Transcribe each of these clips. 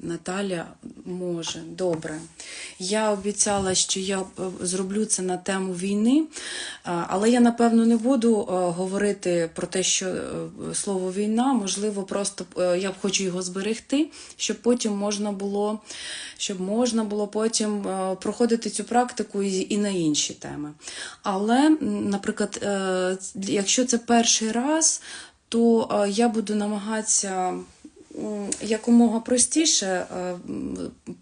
Наталя може. Добре. Я обіцяла, що я е, зроблю це на тему війни, але я напевно не буду е, говорити про те, що е, слово війна, можливо, просто е, я хочу його зберегти, щоб потім можна було, щоб можна було потім е, проходити цю практику і, на інші теми. Але, наприклад, е, якщо це перший раз, то е, я буду намагатися якомога простіше е,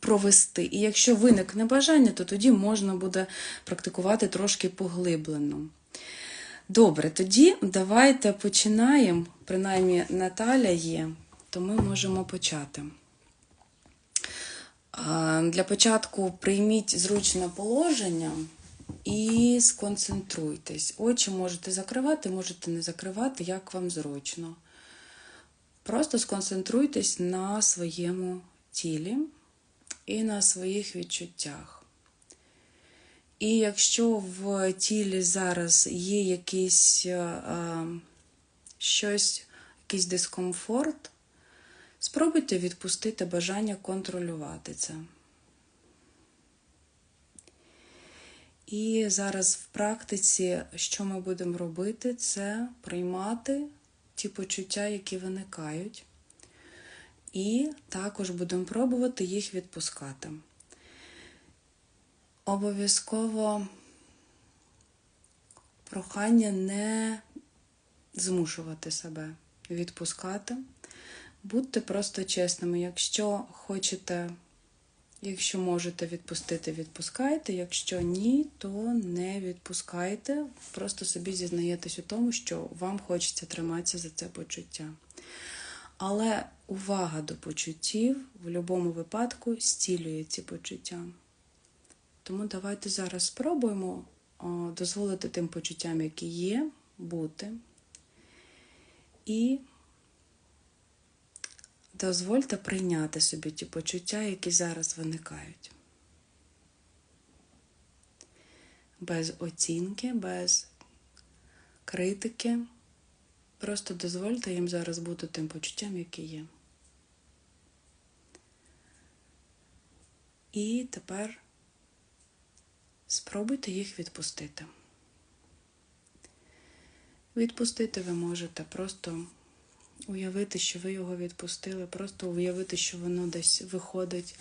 провести. І якщо виникне бажання, то тоді можна буде практикувати трошки поглиблено. Добре, тоді давайте починаємо. Принаймні, Наталя є, то ми можемо почати. Для початку прийміть зручне положення і сконцентруйтесь. Очі можете закривати, можете не закривати, як вам зручно. Просто сконцентруйтесь на своєму тілі і на своїх відчуттях. І якщо в тілі зараз є якийсь, е, е, щось, якийсь дискомфорт, спробуйте відпустити бажання контролювати це. І зараз в практиці, що ми будемо робити, це приймати ті почуття, які виникають, і також будемо пробувати їх відпускати. Обов'язково прохання не змушувати себе відпускати. Будьте просто чесними. Якщо хочете, якщо можете відпустити, відпускайте. Якщо ні, то не відпускайте. Просто собі зізнаєтесь у тому, що вам хочеться триматися за це почуття. Але увага до почуттів в будь-якому випадку стілює ці почуття. Тому давайте зараз спробуємо дозволити тим почуттям, які є, бути. І дозвольте прийняти собі ті почуття, які зараз виникають. Без оцінки, без критики. Просто дозвольте їм зараз бути тим почуттям, які є. І тепер спробуйте їх відпустити. Відпустити ви можете просто уявити, що ви його відпустили, просто уявити, що воно десь виходить,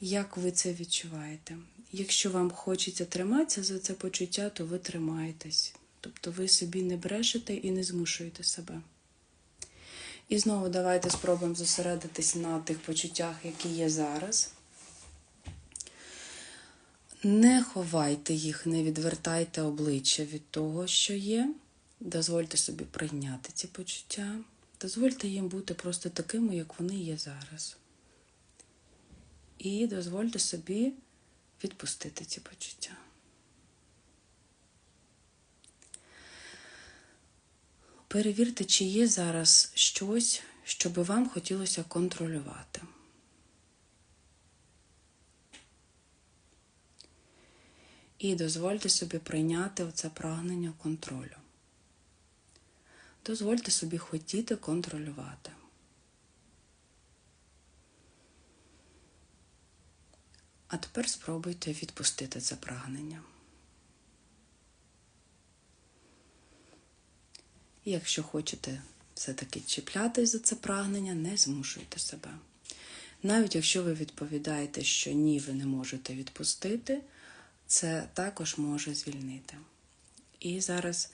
як ви це відчуваєте. Якщо вам хочеться триматися за це почуття, то ви тримаєтесь. Тобто ви собі не брешете і не змушуєте себе. І знову давайте спробуємо зосередитись на тих почуттях, які є зараз. Не ховайте їх, не відвертайте обличчя від того, що є. Дозвольте собі прийняти ці почуття. Дозвольте їм бути просто такими, як вони є зараз. І дозвольте собі відпустити ці почуття. Перевірте, чи є зараз щось, що би вам хотілося контролювати. І дозвольте собі прийняти оце прагнення контролю. Дозвольте собі хотіти контролювати. А тепер спробуйте відпустити це прагнення. І якщо хочете все-таки чіплятись за це прагнення, не змушуйте себе. Навіть якщо ви відповідаєте, що ні, ви не можете відпустити, це також може звільнити. І зараз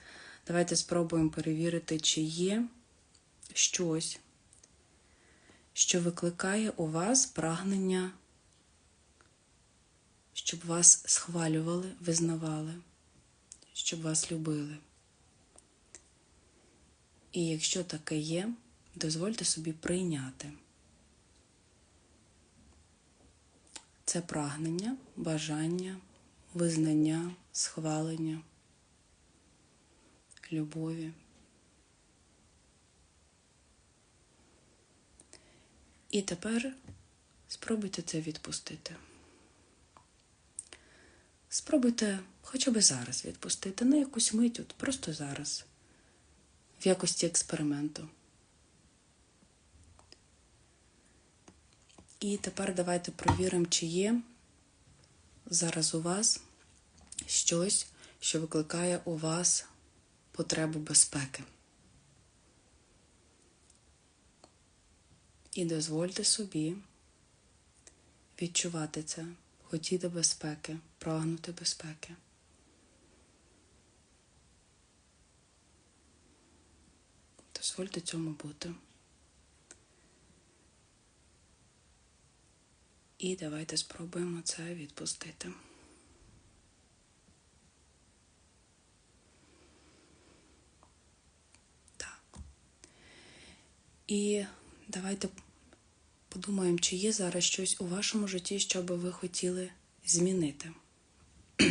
давайте спробуємо перевірити, чи є щось, що викликає у вас прагнення, щоб вас схвалювали, визнавали, щоб вас любили. І якщо таке є, дозвольте собі прийняти це прагнення, бажання, визнання, схвалення, любові. І тепер спробуйте це відпустити. Спробуйте хоча б зараз відпустити, на якусь мить, от просто зараз в якості експерименту. І тепер давайте провіримо, чи є зараз у вас щось, що викликає у вас потребу безпеки. І дозвольте собі відчувати це, хотіти безпеки, прагнути безпеки. Дозвольте цьому бути. І давайте спробуємо це відпустити. І давайте подумаємо, чи є зараз щось у вашому житті, що би ви хотіли змінити.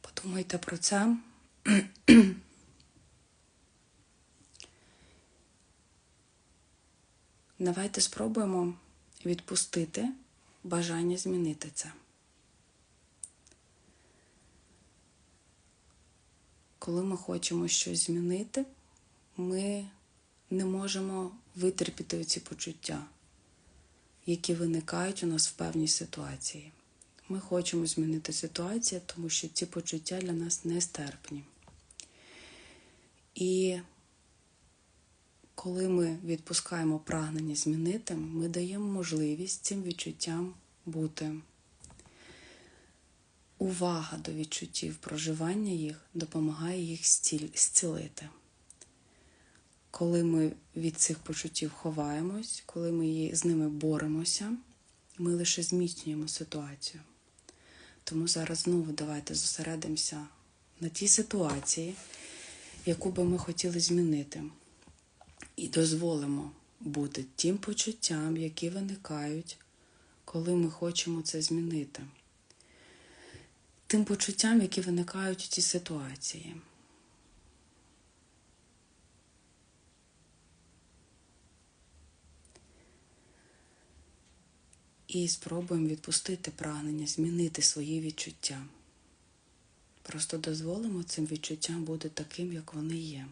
Подумайте про це. Давайте спробуємо відпустити бажання змінити це. Коли ми хочемо щось змінити, ми не можемо витерпіти ці почуття, які виникають у нас в певній ситуації. Ми хочемо змінити ситуацію, тому що ці почуття для нас нестерпні. І коли ми відпускаємо прагнення змінити, ми даємо можливість цим відчуттям бути. Увага до відчуттів проживання їх допомагає їх зцілити. Коли ми від цих почуттів ховаємось, коли ми з ними боремося, ми лише зміцнюємо ситуацію. Тому зараз знову давайте зосередимося на тій ситуації, яку би ми хотіли змінити, і дозволимо бути тим почуттям, які виникають, коли ми хочемо це змінити. Тим почуттям, які виникають у цій ситуації. І спробуємо відпустити прагнення, змінити свої відчуття. Просто дозволимо цим відчуттям бути таким, як вони є.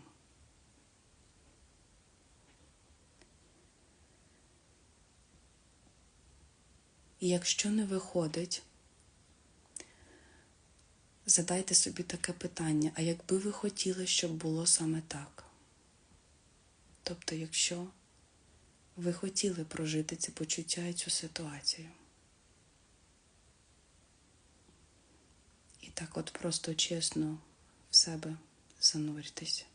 І якщо не виходить, задайте собі таке питання, а якби ви хотіли, щоб було саме так? Тобто, якщо ви хотіли прожити ці почуття і цю ситуацію. І так от просто чесно в себе зануритись.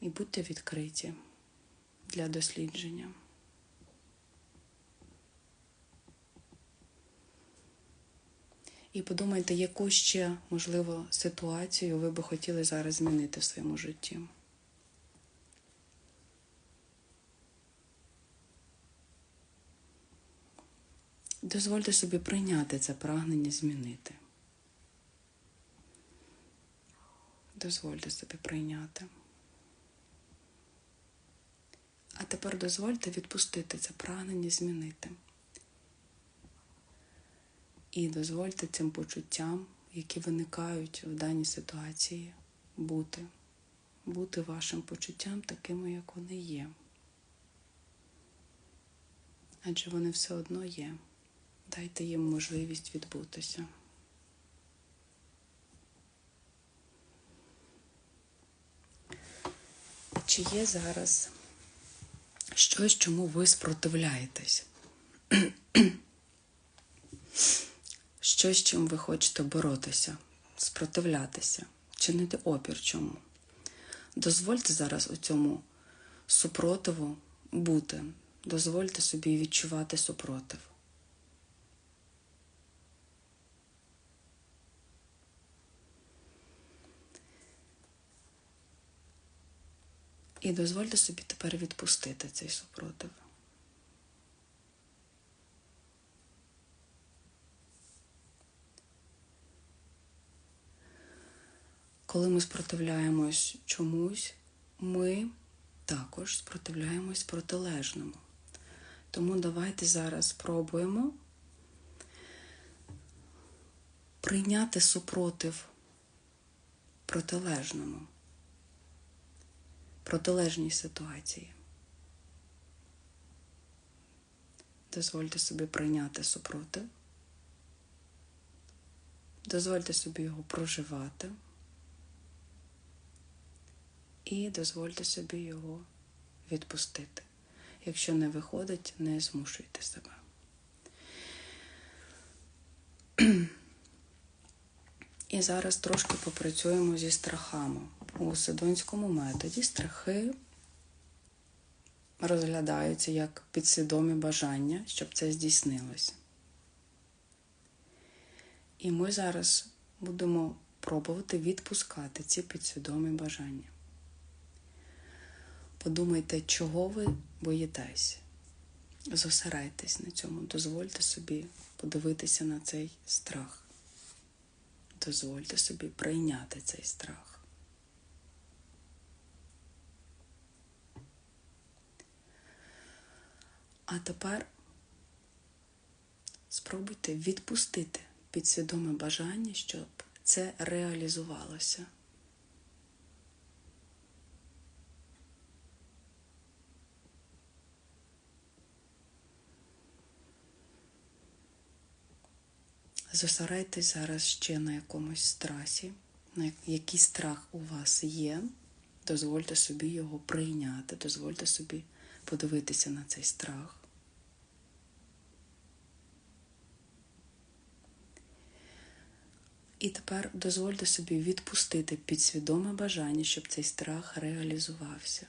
І будьте відкриті для дослідження. І подумайте, яку ще, можливо, ситуацію ви би хотіли зараз змінити в своєму житті. Дозвольте собі прийняти це прагнення змінити. Дозвольте собі прийняти. А тепер дозвольте відпустити це прагнення змінити. І дозвольте цим почуттям, які виникають в даній ситуації, бути, бути вашим почуттям такими, як вони є. Адже вони все одно є. Дайте їм можливість відбутися. Чи є зараз щось, чому ви спротивляєтесь? Щось, чим ви хочете боротися, спротивлятися, чинити опір чому? Дозвольте зараз у цьому супротиву бути. Дозвольте собі відчувати супротив. І дозвольте собі тепер відпустити цей супротив. Коли ми спротивляємось чомусь, ми також спротивляємось протилежному. Тому давайте зараз спробуємо прийняти супротив протилежному протилежній ситуації. Дозвольте собі прийняти супротив. Дозвольте собі його проживати. І дозвольте собі його відпустити. Якщо не виходить, не змушуйте себе. І зараз трошки попрацюємо зі страхами. У Сидонському методі страхи розглядаються як підсвідомі бажання, щоб це здійснилося. І ми зараз будемо пробувати відпускати ці підсвідомі бажання. Подумайте, чого ви боїтесь. Зосередьтесь на цьому, дозвольте собі подивитися на цей страх. Дозвольте собі прийняти цей страх. А тепер спробуйте відпустити підсвідоме бажання, щоб це реалізувалося. Зосередьтесь зараз ще на якомусь страсі, на який страх у вас є. Дозвольте собі його прийняти, дозвольте собі подивитися на цей страх. І тепер дозвольте собі відпустити підсвідоме бажання, щоб цей страх реалізувався.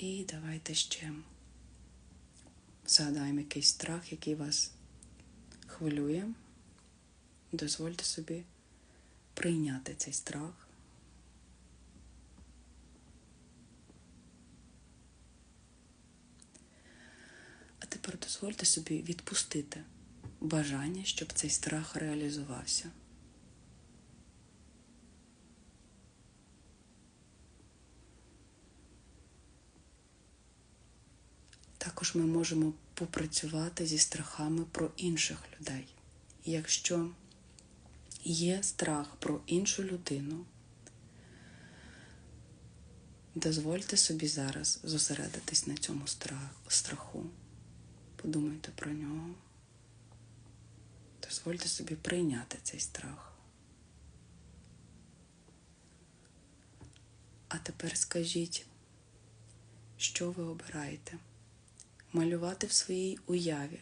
І давайте ще згадаємо якийсь страх, який вас хвилює. Дозвольте собі прийняти цей страх. А тепер дозвольте собі відпустити бажання, щоб цей страх реалізувався. Також ми можемо попрацювати зі страхами про інших людей. Якщо є страх про іншу людину, дозвольте собі зараз зосередитись на цьому страху. Подумайте про нього. Дозвольте собі прийняти цей страх. А тепер скажіть, що ви обираєте? Малювати в своїй уяві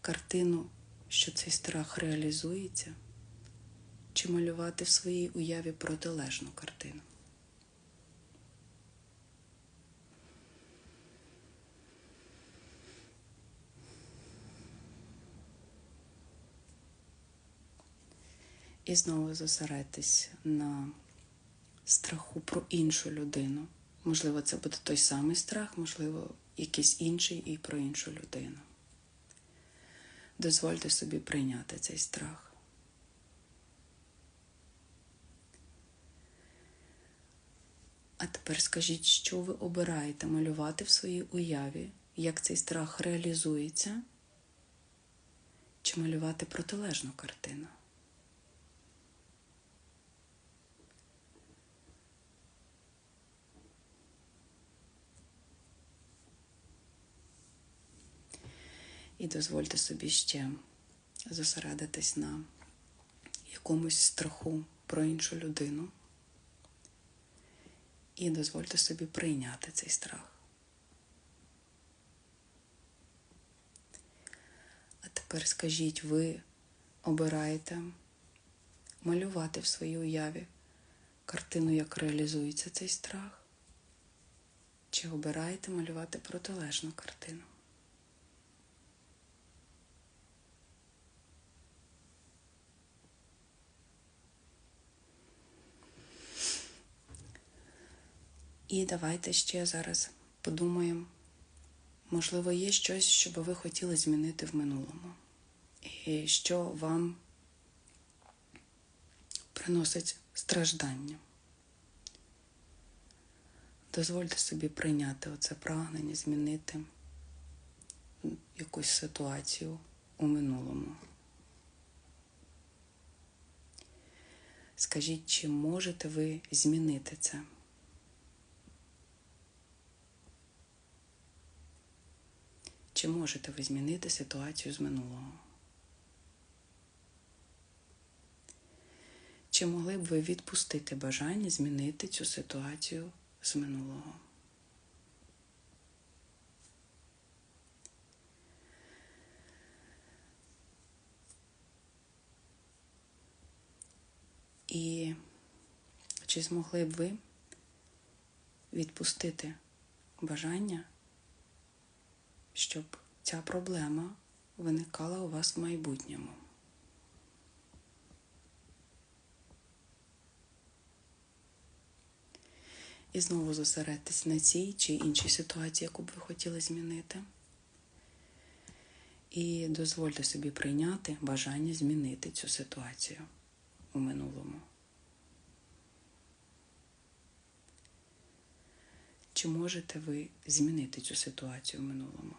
картину, що цей страх реалізується, чи малювати в своїй уяві протилежну картину. І знову зосередьтесь на страху про іншу людину. Можливо, це буде той самий страх, можливо, якийсь інший і про іншу людину. Дозвольте собі прийняти цей страх. А тепер скажіть, що ви обираєте малювати в своїй уяві, як цей страх реалізується, чи малювати протилежну картину. І дозвольте собі ще зосередитись на якомусь страху про іншу людину. І дозвольте собі прийняти цей страх. А тепер скажіть, ви обираєте малювати в своїй уяві картину, як реалізується цей страх? Чи обираєте малювати протилежну картину? І давайте ще зараз подумаємо, можливо, є щось, що би ви хотіли змінити в минулому, і що вам приносить страждання. Дозвольте собі прийняти оце прагнення, змінити якусь ситуацію у минулому. Скажіть, чи можете ви змінити це? Чи можете ви змінити ситуацію з минулого? Чи могли б ви відпустити бажання змінити цю ситуацію з минулого? І чи змогли б ви відпустити бажання, щоб ця проблема виникала у вас в майбутньому? І знову зосередьтесь на цій чи іншій ситуації, яку б ви хотіли змінити. І дозвольте собі прийняти бажання змінити цю ситуацію у минулому. Чи можете ви змінити цю ситуацію в минулому?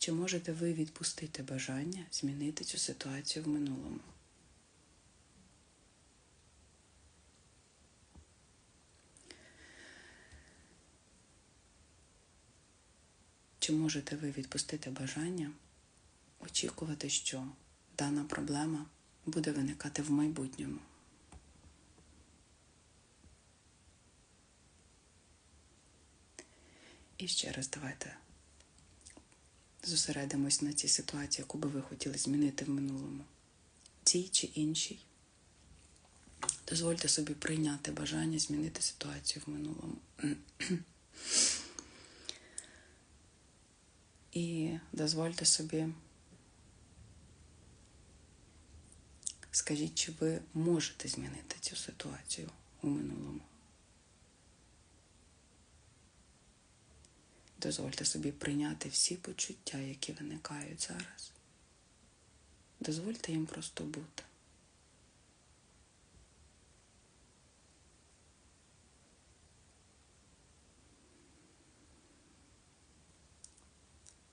Чи можете ви відпустити бажання змінити цю ситуацію в минулому? Чи можете ви відпустити бажання очікувати, що дана проблема буде виникати в майбутньому? І ще раз давайте зосередимось на цій ситуації, яку би ви хотіли змінити в минулому, цій чи іншій. Дозвольте собі прийняти бажання змінити ситуацію в минулому. І дозвольте собі, скажіть, чи ви можете змінити цю ситуацію у минулому? Дозвольте собі прийняти всі почуття, які виникають зараз. Дозвольте їм просто бути.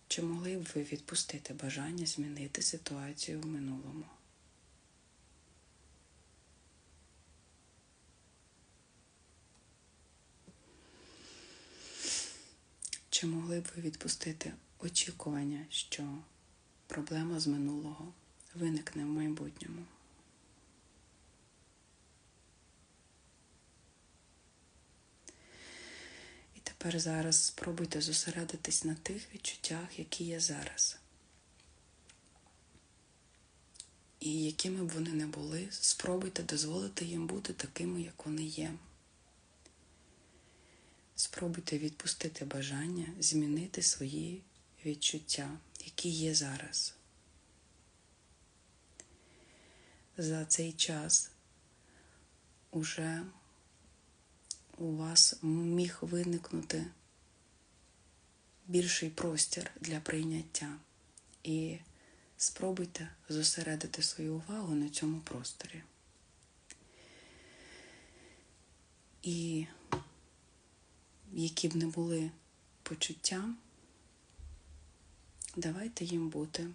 Чи могли б ви відпустити бажання змінити ситуацію в минулому? Чи могли б ви відпустити очікування, що проблема з минулого виникне в майбутньому? І тепер зараз спробуйте зосередитись на тих відчуттях, які є зараз. І якими б вони не були, спробуйте дозволити їм бути такими, як вони є. Спробуйте відпустити бажання змінити свої відчуття, які є зараз. За цей час уже у вас міг виникнути більший простір для прийняття. І спробуйте зосередити свою увагу на цьому просторі. І які б не були почуття, давайте їм бути.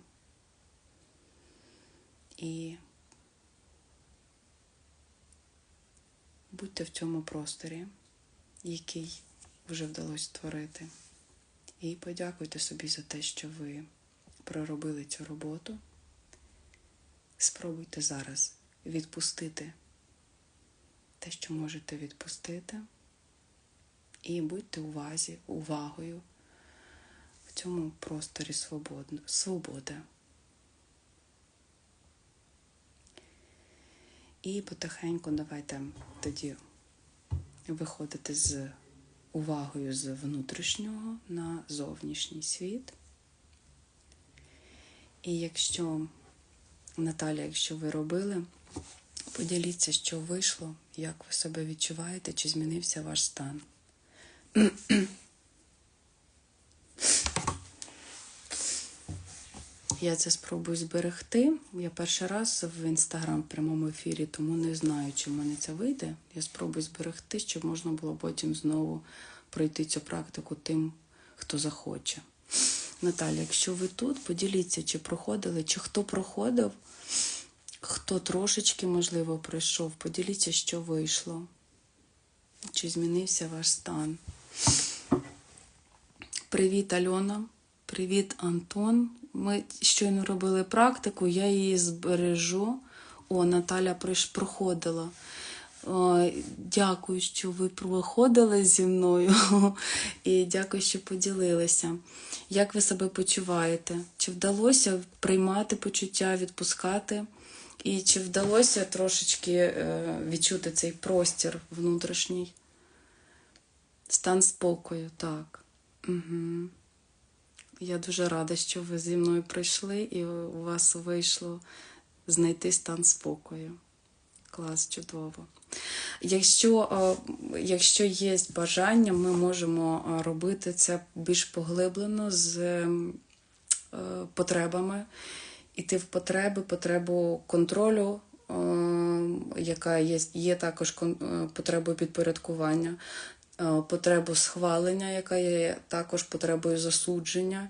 І будьте в цьому просторі, який вже вдалося створити. І подякуйте собі за те, що ви проробили цю роботу. Спробуйте зараз відпустити те, що можете відпустити. І будьте увазі, увагою в цьому просторі свободно, свободи. І потихеньку давайте тоді виходити з увагою з внутрішнього на зовнішній світ. І якщо, Наталя, якщо ви робили, поділіться, що вийшло, як ви себе відчуваєте, чи змінився ваш стан. Я це спробую зберегти. Я перший раз в інстаграм в прямому ефірі, тому не знаю, чи в мене це вийде. Я спробую зберегти, щоб можна було потім знову пройти цю практику тим, хто захоче. Наталя, якщо ви тут, поділіться, чи проходили, чи хто проходив, хто трошечки, можливо, пройшов, поділіться, що вийшло. Чи змінився ваш стан? Привіт, Альона. Привіт, Антон. Ми щойно робили практику, я її збережу. О, Наталя проходила. Ой, Дякую, що ви проходили зі мною. І дякую, що поділилися. Як ви себе почуваєте? Чи вдалося приймати почуття, відпускати? І чи вдалося трошечки е, відчути цей простір внутрішній? Стан спокою, так. Угу. Я дуже рада, що ви зі мною прийшли і у вас вийшло знайти стан спокою. Клас, чудово. Якщо, якщо є бажання, ми можемо робити це більш поглиблено з потребами, іти в потреби, потребу контролю, яка є, є також потребою підпорядкування, потребу схвалення, яка є також потребою засудження,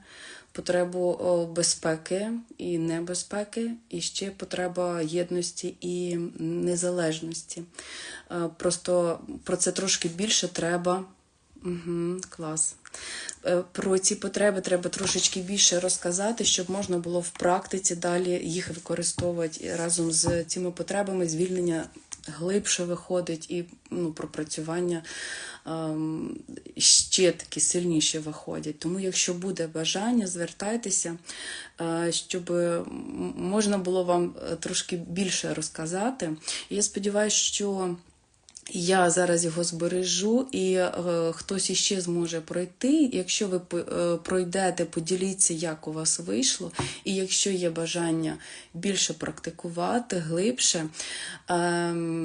потребу безпеки і небезпеки, і ще потреба єдності і незалежності. Е, Просто про це трошки більше треба. Угу, клас. Е, Про ці потреби треба трошечки більше розказати, щоб можна було в практиці далі їх використовувати разом з цими потребами. Звільнення глибше виходить і ну, пропрацювання ем, ще такі сильніше виходять. Тому, якщо буде бажання, звертайтеся, е, щоб можна було вам е, трошки більше розказати. Я сподіваюся, що. Я зараз його збережу, і е, хтось іще зможе пройти. Якщо ви е, пройдете, поділіться, як у вас вийшло. І якщо є бажання більше практикувати, глибше. ем,